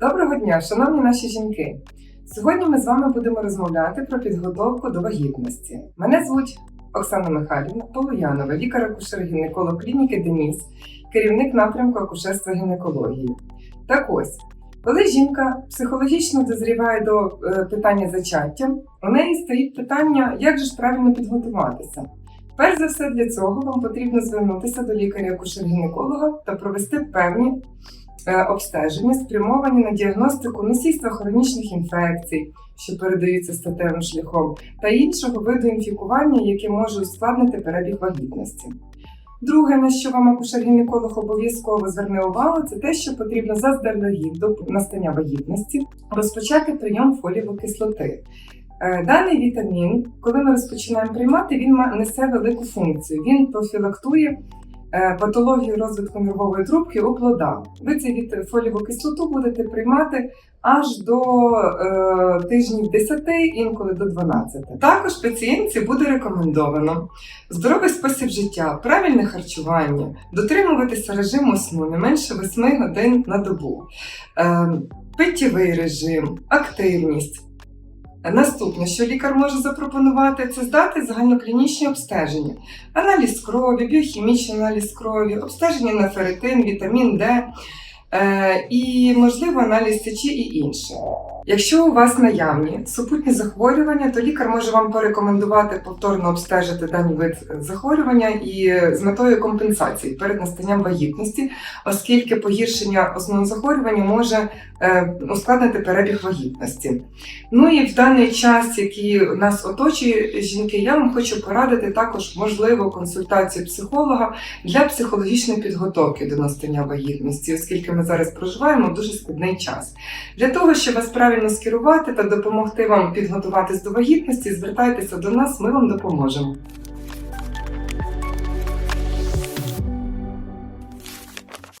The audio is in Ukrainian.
Доброго дня, шановні наші жінки! Сьогодні ми з вами будемо розмовляти про підготовку до вагітності. Мене звуть Оксана Михайлівна Полуянова, лікар-акушер-гінеколог клініки Деніс, керівник напрямку акушерства гінекології. Так ось, коли жінка психологічно дозріває до е, питання зачаття, у неї стоїть питання, як же ж правильно підготуватися. Перш за все, для цього вам потрібно звернутися до лікаря-акушер-гінеколога та провести певні обстеження, спрямовані на діагностику насильства хронічних інфекцій, що передаються статевим шляхом, та іншого виду інфікування, яке може ускладнити перебіг вагітності. Друге, на що вам акушер-гінеколог обов'язково зверне увагу, це те, що потрібно заздалегідь до настання вагітності розпочати прийом фолієвої кислоти. Е, Даний вітамін, коли ми розпочинаємо приймати, він несе велику функцію. Він профілактує е, патологію розвитку нервової трубки у плода. Ви цю фолієву кислоту будете приймати аж до е, тижнів 10, інколи до 12. Також пацієнтці буде рекомендовано здоровий спосіб життя, правильне харчування, дотримуватися режиму сну не менше 8 годин на добу, е, питєвий режим, активність. Наступне, що лікар може запропонувати, це здати загальноклінічні обстеження, аналіз крові, біохімічний аналіз крові, обстеження на ферритин, вітамін Д е, і, можливо, аналіз сечі і інше. Якщо у вас наявні супутні захворювання, то лікар може вам порекомендувати повторно обстежити даний вид захворювання і з метою компенсації перед настанням вагітності, оскільки погіршення основного захворювання може е, ускладнити перебіг вагітності. Ну і в даний час, який нас оточує жінки, я вам хочу порадити також можливу консультацію психолога для психологічної підготовки до настання вагітності, оскільки ми зараз проживаємо дуже складний час. Для того, щоб вас правильно скерувати та допомогти вам підготуватись до вагітності, звертайтеся до нас, ми вам допоможемо.